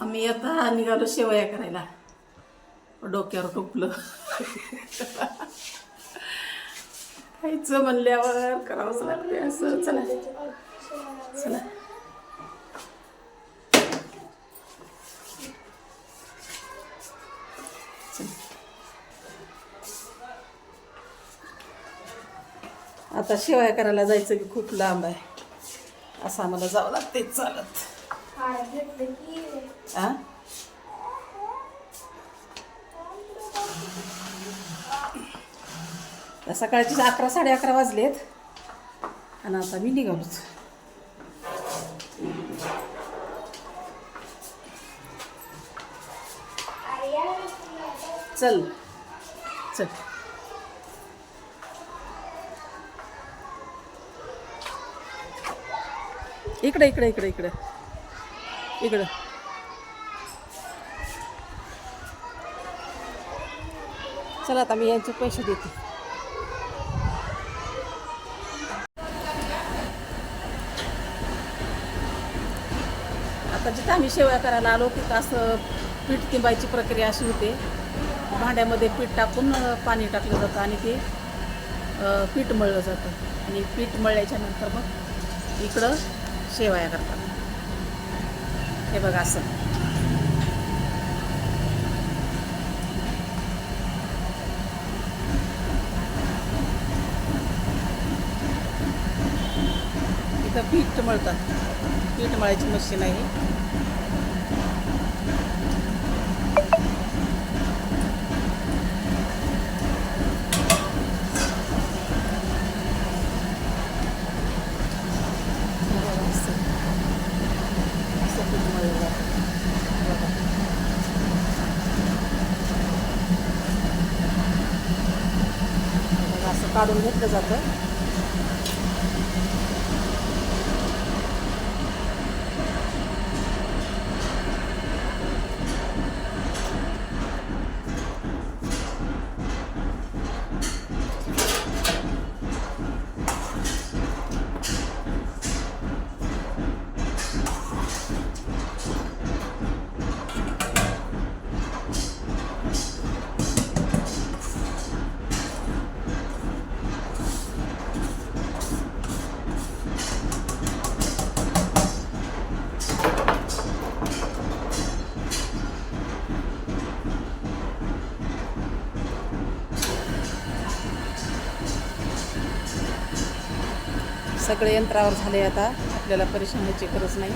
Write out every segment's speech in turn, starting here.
आम्ही आता निघालो शेवया करायला. डोक्यावर टोपलं. खायचं म्हणल्यावर करावंच लागते असं. चला. चला. आता शेवया करायला जायचं की खूप लांब आहे. असं आम्हाला जावं लागते चालत. आ? तर सकाळचे अकरा साडे अकरा वाजलेत. आणि आता मी निघालोच. चल. चल. इकडे इकडे इकडे इकडे. इकडं. चला आता मी यांचे पैसे देते. आता जिथं आम्ही शेवया करायला आलो तिथं असं पीठ तिंबायची प्रक्रिया अशी होते. भांड्यामध्ये पीठ टाकून पाणी टाकलं जातं आणि ते पीठ मळलं जातं. आणि पीठ मळल्याच्या नंतर मग इकडं शेवया करतात. हे बघा असं. इथं पीठ मळतात. पीठ मळायची मशीन आहे हे बघा असं. असं पीठ मळलं जातं. बघा. हे बघा, असं काढून घेतलं जातं. सगळे यंत्रावर झाले आता. आपल्याला परेशान व्हायची गरज नाही.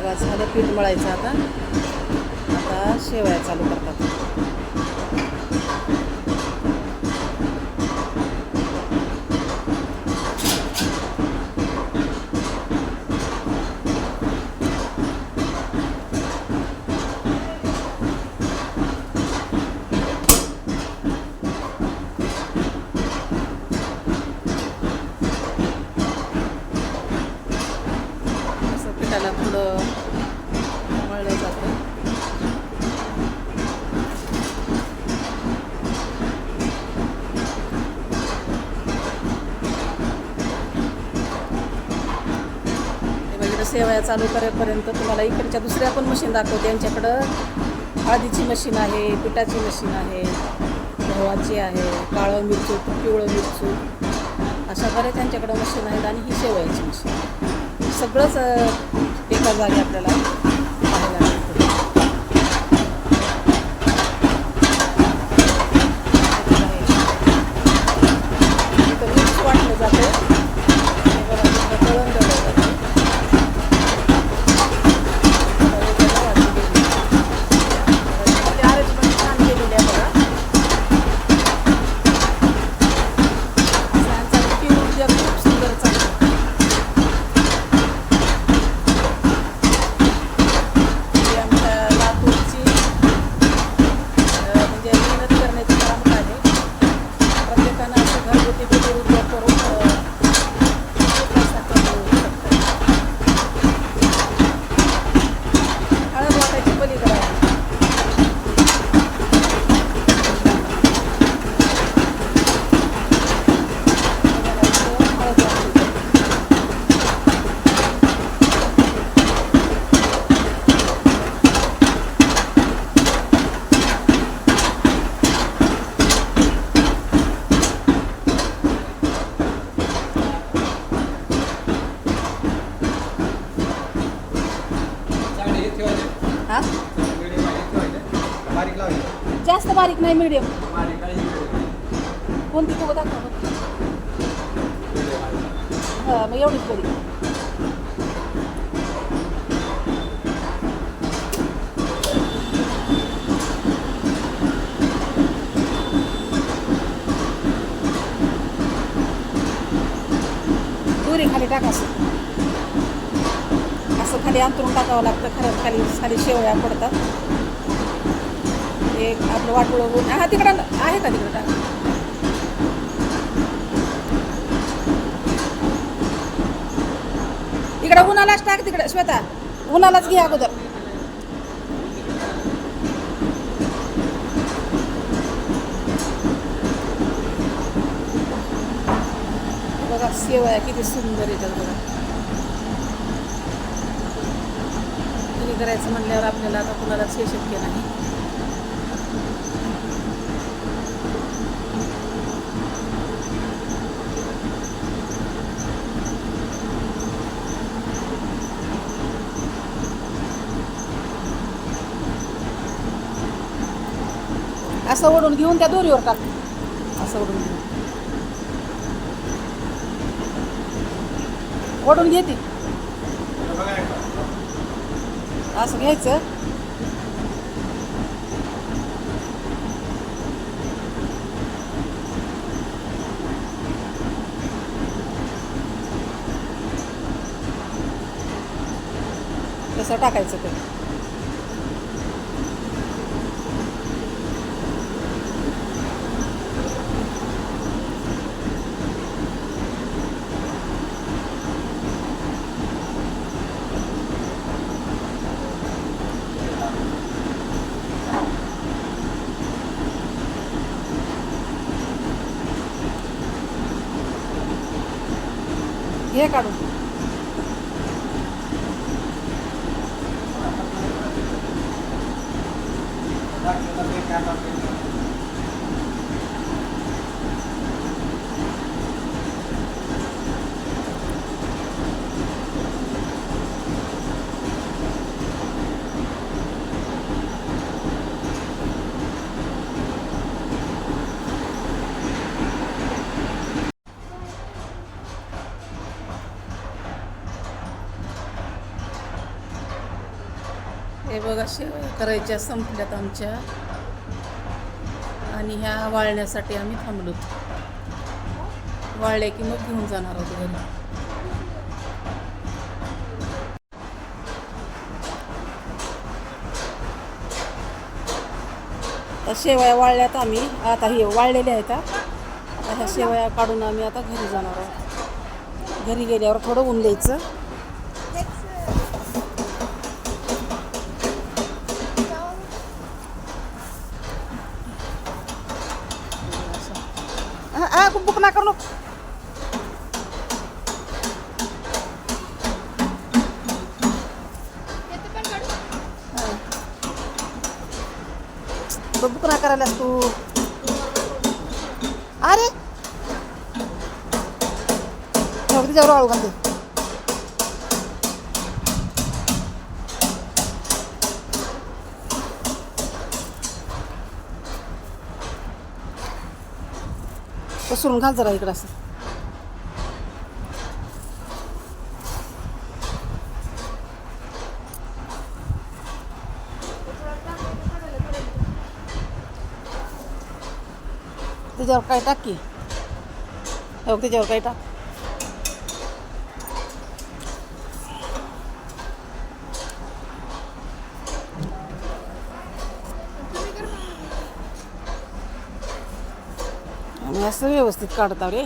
बघा झालं पीठ मळायचं आता. आता शेवया चालू करतात असं पिठाला थोडं मळलं जातं हे बघ, चालू करेपर्यंत तुम्हाला इकडच्या दुसऱ्या पण मशीन दाखवते. यांच्याकडं हळदीची मशीन आहे पिठाची मशीन आहे गव्हाची आहे काळं मिरचू पिवळं मिरचू. अशा बऱ्याच त्यांच्याकडं मशीन आहेत आणि ही शेवयाची मशीन सगळंच एका जागी आपल्याला पाहायला मिळतं इथं मिक्स वाटलं जातं हे बघा, इथं दळण दळलं जातं. बारीक नाही मीडियम कोणती तू दाखव बरं. हा मग एवढीच बरी. दुरी खाली टाका असं. असं खाली अंतरून टाकावं लागतं खरं खाली खाली शेवया पडतात. एक आपलं वाटोळं हा तिकडं आहे का तिकडं? इकडं उन्हालाच टाक तिकडे. श्वेता उन्हालाच घे अगोदर. बघा शेवया किती सुंदर येतात बघा करायचं म्हणल्यावर आपल्याला आता कुणालाच हे शक्य नाही. असं ओढून घेऊन त्या दोरीवर टाक. असं ओढून घेऊन. ओढून घेते. असं घ्यायचं. तसं टाकायचं ते. हे काढून हे बघ असे करायच्या संपल्यात आमच्या. आणि ह्या वाळण्यासाठी आम्ही थांबलो. वाळले की मग घेऊन जाणार आहोत घरी. आता शेवया वाळल्यात आम्ही. आता हे वाळलेल्या आहेत आता ह्या शेवया काढून आम्ही आता घरी जाणार आहोत. घरी गेल्यावर थोडं ऊन द्यायचं. हा हा, बुक ना करू नको. हा. बघ, बुक ना करायलास तू अरे ठेव, तिच्यावर वाळू घालते पसरून घाल जरा इकडं असं. त्याच्यावर काय टाक की. त्याच्यावर काय टाक. आम्ही असं व्यवस्थित काढता रे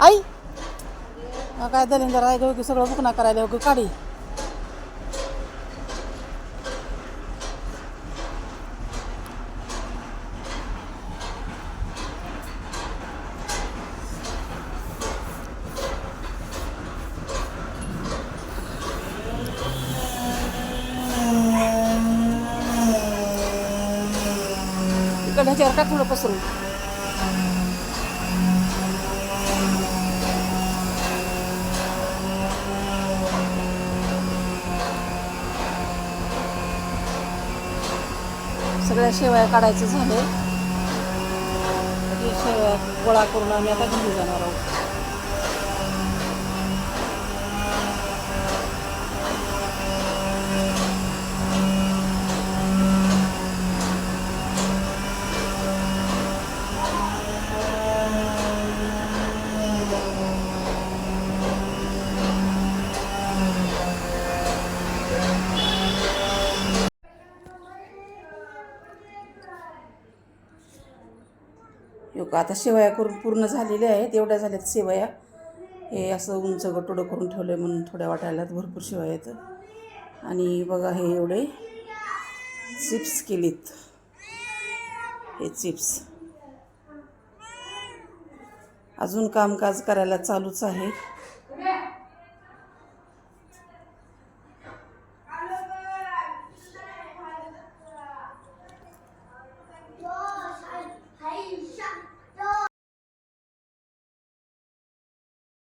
आई हा काय दलिंदर आहे गं की सगळं बुकना करायला हो काढी इकडे ह्याच्यावर टाक थोडं पसरून सगळ्या शेवया काढायचं झाले शेवया गोळा करून आम्ही आता घरी जाणार आहोत. का आता शेवया करून पूर्ण झालेल्या आहेत एवढ्या झाल्यात शेवया हे असं उंच गटोडं करून ठेवलं आहे म्हणून थोड्या वाटायला भरपूर शेवया आहेत. आणि बघा हे एवढे चिप्स केलीत. हे चिप्स. अजून कामकाज करायला चालूच आहे.